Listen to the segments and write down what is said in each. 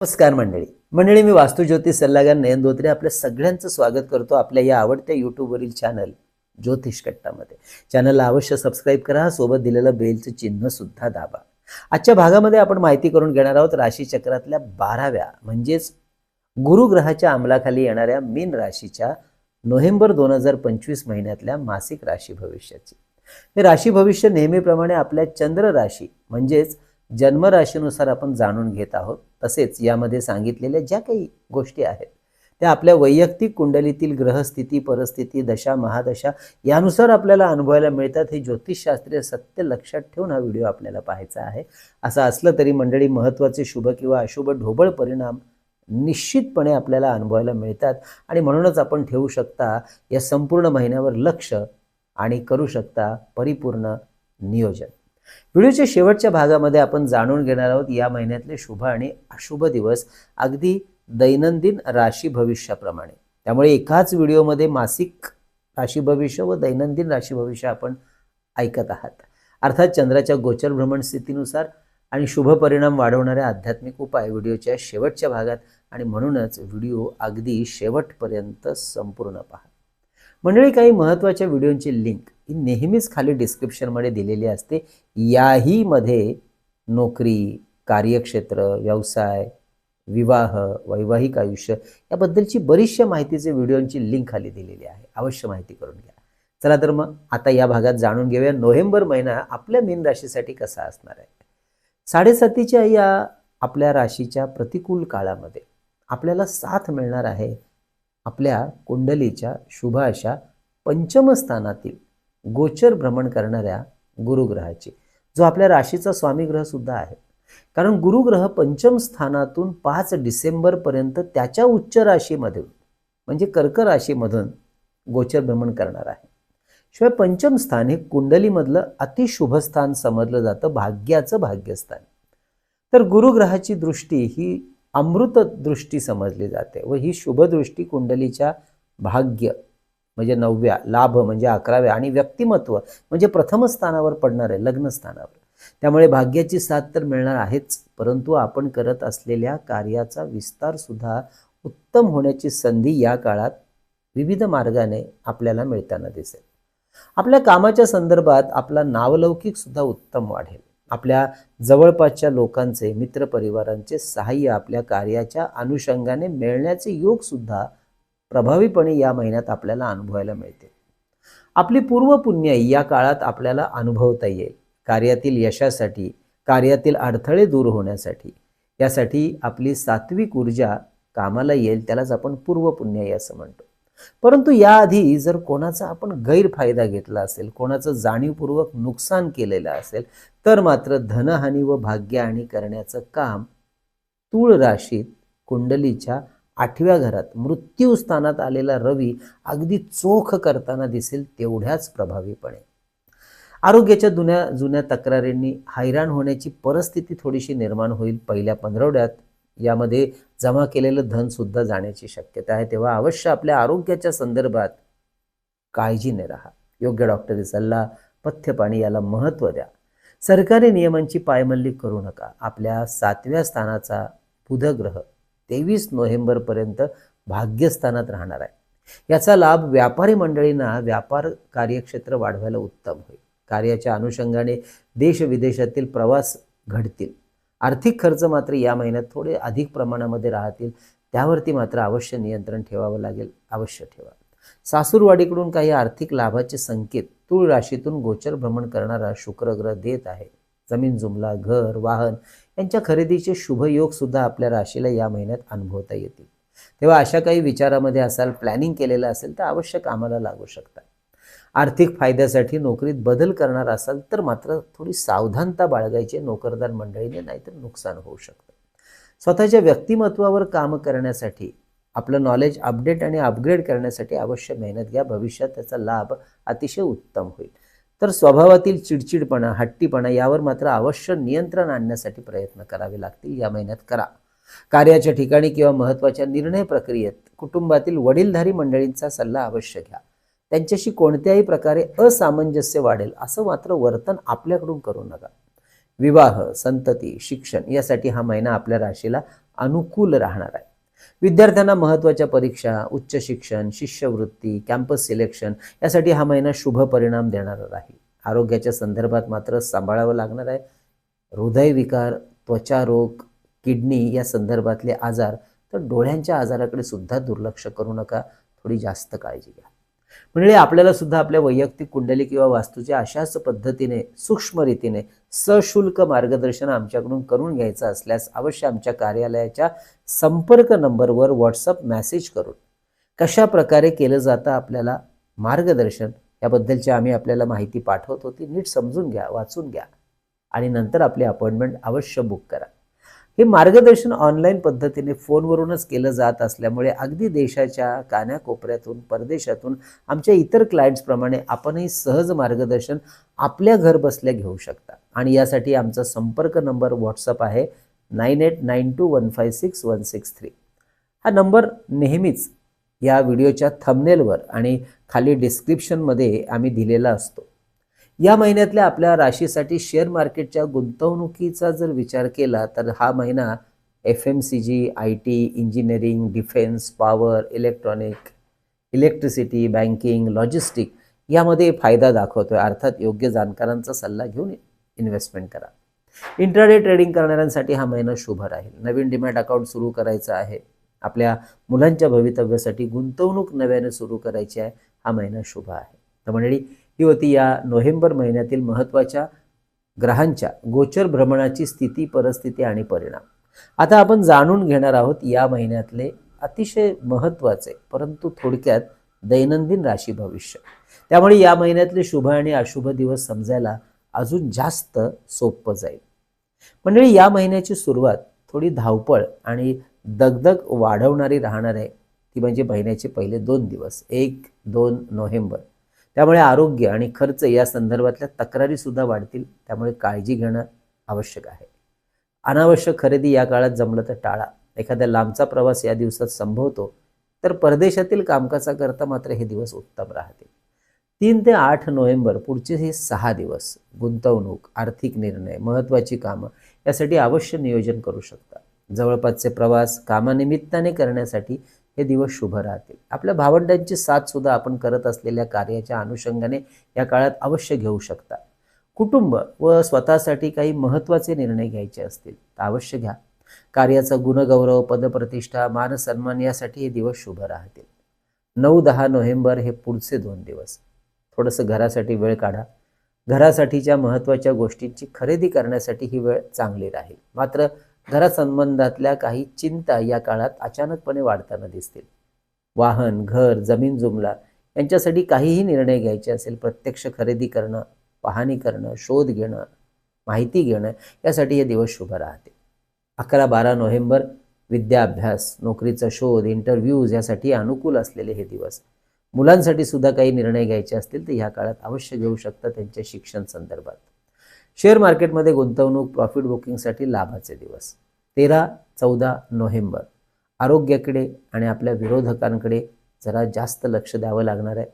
नमस्कार मंडळी. मंडळी मी वास्तुज्योतिष सल्लागार नयन धोत्रे आपल्या सगळ्यांचं स्वागत करतो आपल्या या आवडत्या यूट्यूबवरील चॅनल ज्योतिष कट्टामध्ये. चॅनलला अवश्य सबस्क्राईब करा सोबत दिलेलं बेलचं चिन्ह सुद्धा दाबा. आजच्या भागामध्ये आपण माहिती करून घेणार आहोत राशीचक्रातल्या बाराव्या म्हणजेच गुरुग्रहाच्या अंमलाखाली येणाऱ्या मीन राशीच्या नोव्हेंबर दोन हजार पंचवीस महिन्यातल्या मासिक राशी भविष्याची. हे राशी भविष्य नेहमीप्रमाणे आपल्या चंद्र राशी म्हणजेच जन्मराशीनुसार आपण जाणून घेत आहोत. तसेच यामध्ये सांगितलेल्या ज्या काही गोष्टी आहेत त्या आपल्या वैयक्तिक कुंडलीतील ग्रहस्थिती परिस्थिती दशा महादशा यानुसार आपल्याला अनुभवायला मिळतात. हे ज्योतिषशास्त्रीय सत्य लक्षात ठेवून हा व्हिडिओ आपल्याला पाहायचा आहे. असं असलं तरी मंडळी महत्त्वाचे शुभ किंवा अशुभ ढोबळ परिणाम निश्चितपणे आपल्याला अनुभवायला मिळतात. आणि म्हणूनच आपण ठेवू शकता या संपूर्ण महिन्यावर लक्ष आणि करू शकता परिपूर्ण नियोजन. व्हिडिओच्या शेवटच्या भागामध्ये आपण जाणून घेणार आहोत या महिन्यातले शुभ आणि अशुभ दिवस अगदी दैनंदिन राशी भविष्याप्रमाणे. त्यामुळे एकाच व्हिडिओमध्ये मासिक राशी भविष्य व दैनंदिन राशी भविष्य आपण ऐकत आहात. अर्थात चंद्राच्या गोचर भ्रमण स्थितीनुसार आणि शुभ परिणाम वाढवणारे आध्यात्मिक उपाय व्हिडिओच्या शेवटच्या भागात आणि म्हणूनच व्हिडिओ अगदी शेवटपर्यंत संपूर्ण पहा. मंडळी काही महत्त्वाच्या व्हिडिओंची लिंक ही नेहमीच खाली डिस्क्रिप्शनमध्ये दिलेली असते. याही मध्ये नोकरी कार्यक्षेत्र व्यवसाय विवाह वैवाहिक आयुष्य याबद्दलची बरीचशा माहितीचे व्हिडिओंची लिंक खाली दिलेली आहे. अवश्य माहिती करून घ्या. चला तर मग आता या भागात जाणून घेऊया. नोव्हेंबर महिना आपल्या मीन राशीसाठी कसा असणार आहे? साडेसातीच्या या आपल्या राशीच्या प्रतिकूल काळामध्ये आपल्याला साथ मिळणार आहे आपल्या कुंडलीच्या शुभ अशा पंचमस्थानातील गोचर भ्रमण करणाऱ्या गुरुग्रहाची जो आपल्या राशीचा स्वामीग्रहसुद्धा आहे. कारण गुरुग्रह पंचम स्थानातून पाच डिसेंबरपर्यंत त्याच्या उच्च राशीमधून म्हणजे कर्क राशीमधून गोचर भ्रमण करणार आहे. शिवाय पंचम स्थान हे कुंडलीमधलं अतिशुभ स्थान समजलं जातं भाग्याचं भाग्यस्थान. तर गुरुग्रहाची दृष्टी ही अमृतदृष्टी समजली जाते व ही शुभदृष्टी कुंडलीच्या भाग्य म्हणजे नवव्या लाभ म्हणजे अकराव्या आणि व्यक्तिमत्व म्हणजे प्रथम स्थानावर पडणार आहे लग्न स्थानावर. त्यामुळे भाग्याची साथ तर मिळणार आहेच परंतु आपण करत असलेल्या कार्याचा विस्तार सुद्धा उत्तम होण्याची संधी या काळात विविध मार्गाने आपल्याला मिळताना दिसेल. आपल्या कामाच्या संदर्भात आपला नावलौकिक सुद्धा उत्तम वाढेल. आपल्या जवळपासच्या लोकांचे मित्रपरिवारांचे सहाय्य आपल्या कार्याच्या अनुषंगाने मिळण्याचे योग सुद्धा प्रभावीपणे या महिन्यात आपल्याला अनुभवायला मिळते. आपली पूर्वपुण्य या काळात आपल्याला अनुभवता येईल. कार्यातील यशासाठी कार्यातील अडथळे दूर होण्यासाठी यासाठी आपली सात्विक ऊर्जा कामाला येईल त्यालाच आपण पूर्वपुण्य असं म्हणतो. परंतु याआधी जर कोणाचा आपण गैरफायदा घेतला असेल कोणाचं जाणीवपूर्वक नुकसान केलेलं असेल तर मात्र धनहानी व भाग्यहानी करण्याचं काम तूळ राशीत कुंडलीच्या आठव्या घरात मृत्यू स्थानात आलेला रवी अगदी चोख करताना दिसेल तेवढ्याच प्रभावीपणे. आरोग्याच्या जुन्या जुन्या तक्रारींनी हैराण होण्याची परिस्थिती थोडीशी निर्माण होईल पहिल्या पंधरवड्यात. यामध्ये जमा केलेलं धनसुद्धा जाण्याची शक्यता आहे. तेव्हा अवश्य आपल्या आरोग्याच्या संदर्भात काळजीने राहा. योग्य डॉक्टरी सल्ला पथ्यपाणी याला महत्त्व द्या. सरकारी नियमांची पायमल्ली करू नका. आपल्या सातव्या स्थानाचा बुधग्रह तेवीस नोव्हेंबरपर्यंत भाग्यस्थानात राहणार आहे. याचा लाभ व्यापारी मंडळींना व्यापार कार्यक्षेत्र वाढवायला उत्तम होईल. कार्याच्या अनुषंगाने देश विदेशातील प्रवास घडतील. आर्थिक खर्च मात्र या महिन्यात थोडे अधिक प्रमाणामध्ये राहतील. त्यावरती मात्र अवश्य नियंत्रण ठेवावं लागेल. अवश्य ठेवा. सासूरवाडीकडून काही आर्थिक लाभाचे संकेत तूळ राशीतून गोचर भ्रमण करणारा शुक्रग्रह देत आहे. जमीन जुमला घर वाहन यांच्या खरेदीचे शुभ योग सुद्धा आपल्या राशीला या महिन्यात अनुभवता येतील. तेव्हा अशा काही विचारामध्ये असाल प्लॅनिंग केलेलं असेल तर आवश्यक आम्हाला लागू शकतात आर्थिक फायद्यासाठी नोकरीत बदल करणार असाल तर मात्र थोडी सावधानता बाळगायची नोकरदार मंडळीने नाहीतर नुकसान होऊ शकतं. स्वतःच्या व्यक्तिमत्वावर काम करण्यासाठी आपलं नॉलेज अपडेट आणि अपग्रेड करण्यासाठी अवश्य मेहनत घ्या. भविष्यात त्याचा लाभ अतिशय उत्तम होईल. तर स्वभावातील चिडचिडपणा हट्टीपणा यावर मात्र अवश्य नियंत्रण आणण्यासाठी प्रयत्न करावे लागतील. या महिन्यात करा. कार्याच्या ठिकाणी किंवा महत्त्वाच्या निर्णय प्रक्रियेत कुटुंबातील वडीलधारी मंडळींचा सल्ला अवश्य घ्या. त्यांच्याशी कोणत्याही प्रकारे असामंजस्य वाढेल असं मात्र वर्तन आपल्याकडून करू नका. विवाह संतती शिक्षण यासाठी हा महिना आपल्या राशीला अनुकूल राहणार आहे. विद्यार्थ्यांना महत्त्वाच्या परीक्षा उच्च शिक्षण शिष्यवृत्ती कॅम्पस सिलेक्शन यासाठी हा महिना शुभ परिणाम देणारा राहील. आरोग्याच्या संदर्भात मात्र सांभाळावं लागणार आहे. हृदयविकार त्वचा रोग किडनी या संदर्भातले आजार तर डोळ्यांच्या आजाराकडे सुद्धा दुर्लक्ष करू नका. थोडी जास्त काळजी घ्या. म्हणजे आपल्याला सुद्धा आपल्या वैयक्तिक कुंडली किंवा वास्तूच्या अशाच पद्धतीने सूक्ष्मरीतीने सशुल्क मार्गदर्शन आमच्याकडून करून घ्यायचं असल्यास अवश्य आमच्या कार्यालयाच्या संपर्क नंबरवर व्हॉट्सअप मेसेज करून कशा प्रकारे केलं जातं आपल्याला मार्गदर्शन याबद्दलची आम्ही आपल्याला माहिती पाठवत होती. नीट समजून घ्या वाचून घ्या आणि नंतर आपली अपॉइंटमेंट अवश्य बुक करा. हे मार्गदर्शन ऑनलाईन पद्धतीने फोनवरूनच केलं जात असल्यामुळे अगदी देशाच्या कानाकोपऱ्यातून परदेशातून आमच्या इतर क्लायंट्सप्रमाणे आपणही सहज मार्गदर्शन आपल्या घर बसल्या घेऊ शकता. आणि यासाठी आमचा संपर्क नंबर व्हॉट्सअप आहे nine eight nine two one five six one six three. हा नंबर नेहमीच या व्हिडिओच्या थंबनेलवर आणि खाली डिस्क्रिप्शनमध्ये आम्ही दिलेला असतो. या महिन्यातल्या आपल्या राशीसाठी शेअर मार्केटच्या गुंतवणुकीचा जर विचार केला तर हा महिना F M C G I T engineering defence power electronic electricity banking logistic यामध्ये फायदा दाखवतो आहे अर्थात योग्य जाणकारांचा सल्ला घेऊन इन्व्हेस्टमेंट करा. इंट्राडे ट्रेडिंग करणाऱ्यांसाठी हा महिना शुभ राहील. नवीन डिमॅट अकाउंट सुरू करायचं आहे. आपल्या मुलांच्या भवितव्यासाठी गुंतवणूक नव्याने सुरू करायची आहे. हा महिना शुभ आहे. तर मंडळी ही होती या नोव्हेंबर महिन्यातील महत्त्वाच्या ग्रहांच्या गोचर भ्रमणाची स्थिती परिस्थिती आणि परिणाम. आता आपण जाणून घेणार आहोत या महिन्यातले अतिशय महत्त्वाचे परंतु थोडक्यात दैनंदिन राशी भविष्य. त्यामुळे या महिन्यातले शुभ आणि अशुभ दिवस समजायला अजून जास्त सोपं जाईल. मंडळी या महिन्याची सुरुवात थोडी धावपळ आणि दगदग वाढवणारी राहणार आहे. ती म्हणजे महिन्याचे पहिले दोन दिवस एक दोन नोव्हेंबर. त्यामुळे आरोग्य आणि खर्च या संदर्भातल्या तक्रारी सुद्धा वाढतील. त्यामुळे काळजी घेणं आवश्यक आहे. अनावश्यक खरेदी या काळात जमलं तर टाळा. एखाद्या लांबचा प्रवास या दिवसात संभवतो तर परदेशातील कामकाजाकरता मात्र हे दिवस उत्तम राहतील. तीन ते आठ नोव्हेंबर पुढचे हे सहा दिवस गुंतवणूक आर्थिक निर्णय महत्त्वाची कामं यासाठी अवश्य नियोजन करू शकता. जवळपासचे प्रवास कामानिमित्ताने करण्यासाठी हे दिवस शुभ राहतील. आपल्या भावंडांची साथसुद्धा आपण करत असलेल्या कार्याच्या अनुषंगाने या काळात अवश्य घेऊ शकता. कुटुंब व स्वतःसाठी काही महत्त्वाचे निर्णय घ्यायचे असतील तर अवश्य घ्या. कार्याचा गुणगौरव पदप्रतिष्ठा मान सन्मान यासाठी हे दिवस शुभ राहतील. नऊ दहा नोव्हेंबर हे पुढचे दोन दिवस. थोडंसं घरासाठी वेळ काढा. घरासाठीच्या महत्त्वाच्या गोष्टींची खरेदी करण्यासाठी ही वेळ चांगली राहील. मात्र घरासंबंधातल्या काही चिंता या काळात अचानकपणे वाढताना दिसतील. वाहन घर जमीन जुमला यांच्यासाठी काहीही निर्णय घ्यायचे असेल प्रत्यक्ष खरेदी करणं पाहणी करणं शोध घेणं माहिती घेणं यासाठी हे दिवस शुभ राहते अकरा बारा नोव्हेंबर विद्याभ्यास नोकरीचा शोध इंटरव्ह्यूज यासाठी अनुकूल असलेले हे दिवस. मुलांसाठी सुद्धा काही निर्णय घ्यायचे असतील तर ह्या काळात अवश्य घेऊ शकता त्यांच्या शिक्षण संदर्भात. शेअर मार्केटमध्ये गुंतवणूक प्रॉफिट बुकिंगसाठी लाभाचे दिवस. तेरा चौदा नोव्हेंबर. आरोग्याकडे आणि आपल्या विरोधकांकडे जरा जास्त लक्ष द्यावं लागणार आहे.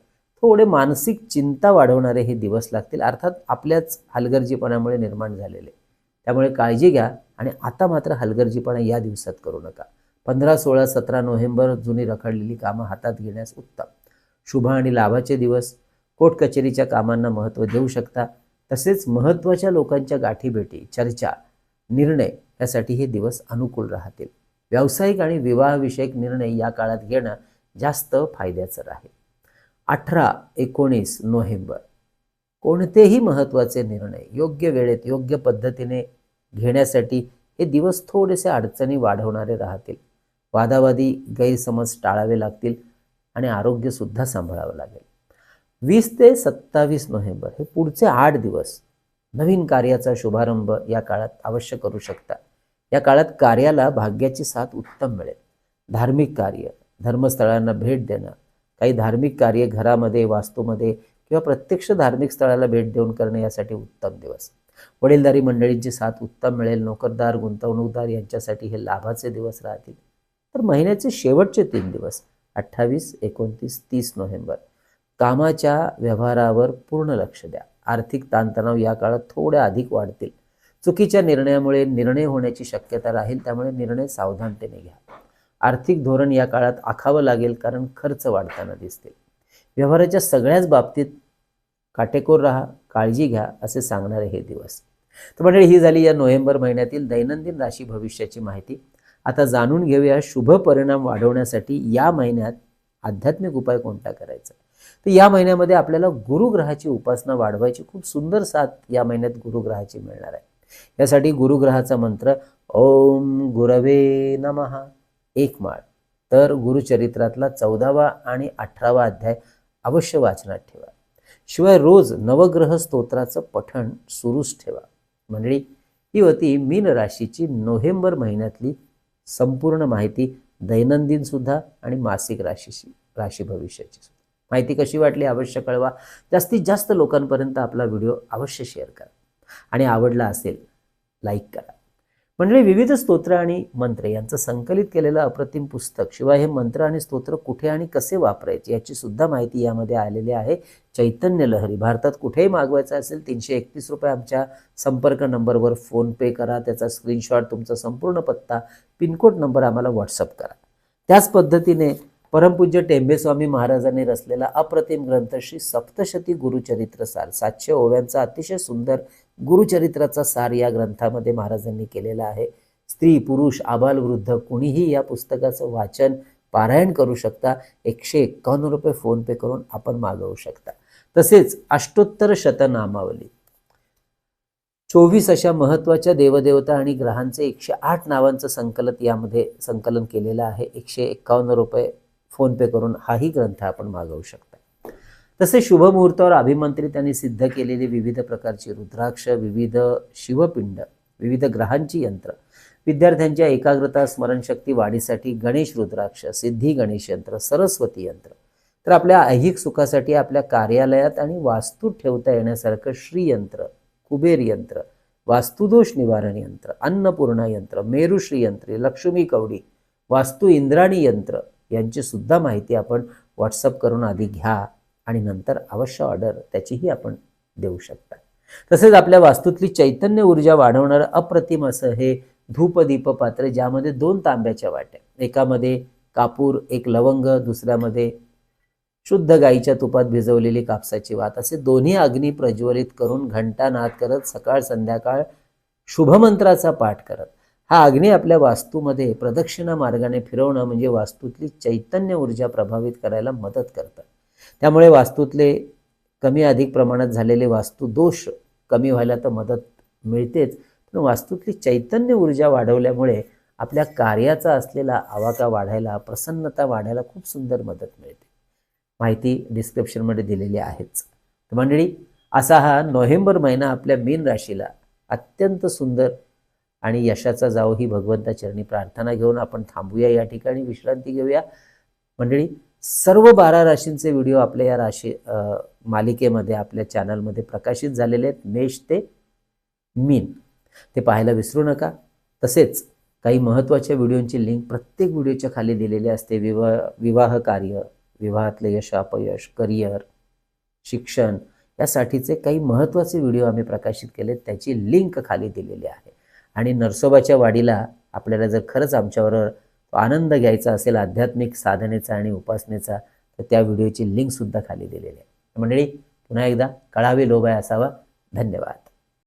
थोडे मानसिक चिंता वाढवणारे हे दिवस लागतील. अर्थात आपल्याच हलगर्जीपणामुळे निर्माण झालेले. त्यामुळे काळजी घ्या आणि आता मात्र हलगर्जीपणा या दिवसात करू नका. पंधरा सोळा सतरा नोव्हेंबर जुनी रखडलेली कामं हातात घेण्यास उत्तम. शुभ आणि लाभाचे दिवस. कोर्ट कचेरीच्या कामांना महत्त्व देऊ शकता. तसेच महत्त्वाच्या लोकांच्या गाठीभेटी चर्चा निर्णय यासाठी हे दिवस अनुकूल राहतील. व्यावसायिक आणि विवाहविषयक निर्णय या काळात घेणं जास्त फायद्याचं राहील. अठरा एकोणीस नोव्हेंबर. कोणतेही महत्त्वाचे निर्णय योग्य वेळेत योग्य पद्धतीने घेण्यासाठी हे दिवस थोडेसे अडचणी वाढवणारे राहतील. वादावादी गैरसमज टाळावे लागतील आणि आरोग्यसुद्धा सांभाळावं लागेल. वीस ते सत्तावीस नोव्हेंबर हे पुढचे आठ दिवस नवीन कार्याचा शुभारंभ या काळात अवश्य करू शकता. या काळात कार्याला भाग्याची साथ उत्तम मिळेल. धार्मिक कार्य धर्मस्थळांना भेट देणं काही धार्मिक कार्य घरामध्ये वास्तूमध्ये किंवा प्रत्यक्ष धार्मिक स्थळाला भेट देऊन करणे यासाठी उत्तम दिवस. वडीलधारी मंडळींची साथ उत्तम मिळेल. नोकरदार गुंतवणूकदार यांच्यासाठी हे लाभाचे दिवस राहतील. तर महिन्याचे शेवटचे तीन दिवस अठ्ठावीस एकोणतीस तीस नोव्हेंबर कामाच्या व्यवहारावर पूर्ण लक्ष द्या. आर्थिक ताणतणाव या काळात थोड्या अधिक वाढतील. चुकीच्या निर्णयामुळे निर्णय होण्याची शक्यता राहील त्यामुळे निर्णय सावधानतेने घ्या. आर्थिक धोरण या काळात आखावं लागेल कारण खर्च वाढताना दिसतील. व्यवहाराच्या सगळ्याच बाबतीत काटेकोर राहा काळजी घ्या असे सांगणारे हे दिवस. तर मंडळी ही झाली या नोव्हेंबर महिन्यातील दैनंदिन राशी भविष्याची माहिती. आता जाणून घेऊया शुभ परिणाम वाढवण्यासाठी या महिन्यात आध्यात्मिक उपाय कोणता करायचा? तर या महिन्यामध्ये आपल्याला गुरुग्रहाची उपासना वाढवायची. खूप सुंदर साथ या महिन्यात गुरुग्रहाची मिळणार आहे. यासाठी गुरुग्रहाचा मंत्र ओम गुरवे नमहा एक माळ. तर गुरुचरित्रातला चौदावा आणि अठरावा अध्याय अवश्य वाचनात ठेवा. शिवाय रोज नवग्रह स्तोत्राचं पठण सुरूच ठेवा. मंडळी ही होती मीन राशीची नोव्हेंबर महिन्यातली संपूर्ण माहिती. दैनंदिन सुद्धा आणि मासिक राशीची राशी भविष्याची माहिती कशी वाटली अवश्य कळवा. जास्तीत जास्त लोकांपर्यंत आपला व्हिडिओ अवश्य शेअर करा. आणि आवडला असेल लाईक करा. म्हणजे विविध स्तोत्र आणि मंत्र यांचं संकलित केलेलं अप्रतिम पुस्तक शिवाय हे मंत्र आणि स्तोत्र कुठे आणि कसे वापरायचे याची सुद्धा माहिती यामध्ये आलेली आहे. चैतन्य लहरी भारतात कुठेही मागवायचं असेल तीनशे एकतीस रुपये आमच्या संपर्क नंबरवर फोनपे करा. त्याचा स्क्रीनशॉट तुमचा संपूर्ण पत्ता पिनकोड नंबर आम्हाला व्हॉट्सअप करा. त्याच पद्धतीने परमपूज्य टेंबेस्वामी महाराजांनी रचलेला अप्रतिम ग्रंथ श्री सप्तशती गुरुचरित्र सार. सातशे ओव्यांचा अतिशय सुंदर गुरुचरित्राचा सार या ग्रंथामध्ये महाराजांनी केलेला आहे. स्त्री पुरुष आबाल वृद्ध कुणीही या पुस्तकाचं वाचन पारायण करू शकता. एकशे एक्कावन्न रुपये फोनपे करून आपण मागवू शकता. तसेच अष्टोत्तर शतनामावली. चोवीस अशा महत्त्वाच्या देवदेवता आणि ग्रहांचे एकशे आठ नावांचं संकलन यामध्ये संकलन केलेलं आहे. एकशे एक्कावन्न रुपये फोनपे करून हाही ग्रंथ आपण मागवू शकता. तसे शुभमुहूर्तावर अभिमंत्रित त्यांनी सिद्ध केलेली विविध प्रकारची रुद्राक्ष विविध शिवपिंड विविध ग्रहांची यंत्र विद्यार्थ्यांच्या एकाग्रता स्मरणशक्ती वाढीसाठी गणेश रुद्राक्ष सिद्धी गणेश यंत्र सरस्वती यंत्र. तर आपल्या ऐहिक सुखासाठी आपल्या कार्यालयात आणि वास्तू ठेवता येण्यासारखं श्रीयंत्र कुबेर यंत्र वास्तुदोष निवारण यंत्र अन्नपूर्णा यंत्र मेरुश्री यंत्रे लक्ष्मी कवडी वास्तू इंद्राणी यंत्र यांचीसुद्धा माहिती आपण व्हॉट्सअप करून आधी घ्या आणि नंतर अवश्य ऑर्डर त्याचीही आपण देऊ शकता. तसेच आपल्या वास्तूतली चैतन्य ऊर्जा वाढवणारं अप्रतिम असं हे धूपदीप पात्र ज्यामध्ये दोन तांब्याच्या वाट्या एकामध्ये कापूर एक लवंग दुसऱ्यामध्ये शुद्ध गाईच्या तुपात भिजवलेली कापसाची वात. असे दोन्ही अग्नी प्रज्वलित करून घंटा नाद करत सकाळ संध्याकाळ शुभमंत्राचा पाठ करत. हा अग्नी आपल्या वास्तूमध्ये प्रदक्षिणा मार्गाने फिरवणं म्हणजे वास्तूतली चैतन्य ऊर्जा प्रभावित करायला मदत करतं. त्यामुळे वास्तूतले कमी अधिक प्रमाणात झालेले वास्तू दोष कमी व्हायला तर मदत मिळतेच. पण वास्तूतली चैतन्य ऊर्जा वाढवल्यामुळे आपल्या कार्याचा असलेला आवाका वाढायला प्रसन्नता वाढायला खूप सुंदर मदत मिळते. माहिती डिस्क्रिप्शनमध्ये दिलेली आहेच. मंडळी असा हा नोव्हेंबर महिना आपल्या मीन राशीला अत्यंत सुंदर आणि यशाचा जावो ही भगवंता चरणी प्रार्थना घेऊन आपण थांबूया या ठिकाणी. विश्रांती घेऊया. मंडळी सर्व बारा राशींचे व्हिडिओ आपल्या या राशी मालिकेमध्ये आपल्या चॅनलमध्ये प्रकाशित झालेले आहेत. मेष ते मीन. ते पाहायला विसरू नका. तसेच काही महत्त्वाच्या व्हिडिओंची लिंक प्रत्येक व्हिडिओच्या खाली दिलेली असते. विवाह विवाह कार्य विवाहातले यश अपयश करिअर शिक्षण यासाठीचे काही महत्त्वाचे व्हिडिओ आम्ही प्रकाशित केले त्याची लिंक खाली दिलेली आहे. आणि नरसोबाच्या वाडीला आपल्याला जर खरंच आमच्याबरोबर आनंद घ्यायचा असेल आध्यात्मिक साधनेचा आणि उपासनेचा तर त्या व्हिडिओची लिंकसुद्धा खाली दिलेली आहे. मंडळी पुन्हा एकदा कळावे लोभाय असावा. धन्यवाद.